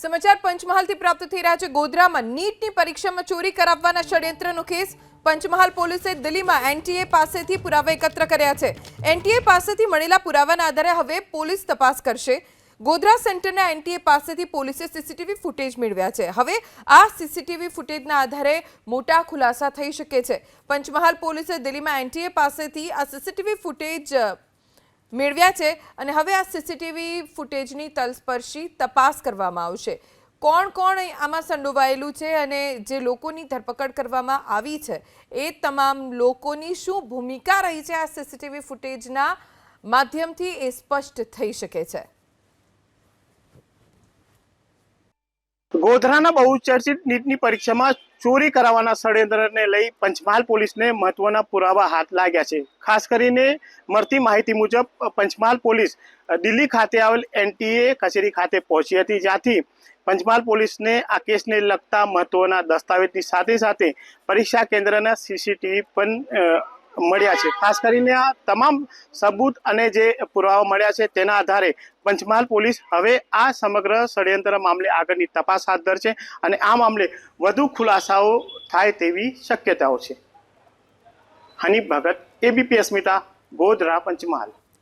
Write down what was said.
સમાચાર પંચમહાલથી પ્રાપ્ત થઈ રહ્યા છે. ગોધરામાં નીટની પરીક્ષામાં ચોરી કરાવવાના ષડયંત્રનો કેસ. પંચમહાલ પોલીસે દિલ્હીમાં એનટીએ પાસેથી પુરાવા એકત્ર કર્યા છે. એનટીએ પાસેથી મળેલા પુરાવાના આધારે હવે પોલીસ તપાસ કરશે. ગોધરા સેન્ટરના એનટીએ પાસેથી પોલીસે સીસીટીવી ફૂટેજ મેળવ્યા છે. હવે આ સીસીટીવી ફૂટેજના આધારે મોટા ખુલાસા થઈ શકે છે. પંચમહાલ પોલીસે દિલ્હીમાં એનટીએ પાસેથી આ સીસીટીવી ફૂટેજ મેળવ્યા છે અને હવે આ સીસીટીવી ફૂટેજની તલસ્પર્શી તપાસ કરવામાં આવશે. કોણ કોણ આમાં સંડોવાયેલું છે અને જે લોકોની ધરપકડ કરવામાં આવી છે, એ તમામ લોકોની શું ભૂમિકા રહી છે આ સીસીટીવી ફૂટેજના માધ્યમથી એ સ્પષ્ટ થઈ શકે છે. ગોધરાના બહુચર્ચિત નીટની પરીક્ષામાં ચોરી કરાવવાના ષડયંત્રને લઈ પંચમહાલ પોલીસને મહત્વના પુરાવા હાથ લાગ્યા છે. ખાસ કરીને મળતી માહિતી મુજબ, પંચમહાલ પોલીસ દિલ્હી ખાતે આવેલ એનટીએ કચેરી ખાતે પહોંચી હતી, જ્યાંથી પંચમહાલ પોલીસને આ કેસને લગતા મહત્વના દસ્તાવેજની સાથે સાથે પરીક્ષા કેન્દ્રના સીસીટીવી પણ મળ્યા છે. ખાસ કરીને આ તમામ સબૂત અને જે પુરાવા મળ્યા છે તેના આધારે પંચમહાલ પોલીસ હવે આ સમગ્ર ષડયંત્ર મામલે આગળની તપાસ હાથ ધરશે અને આ મામલે વધુ ખુલાસાઓ થાય તેવી શક્યતાઓ છે. હનીફ ભગત એબીપી અસ્મિતા ગોધરા, પંચમહાલ.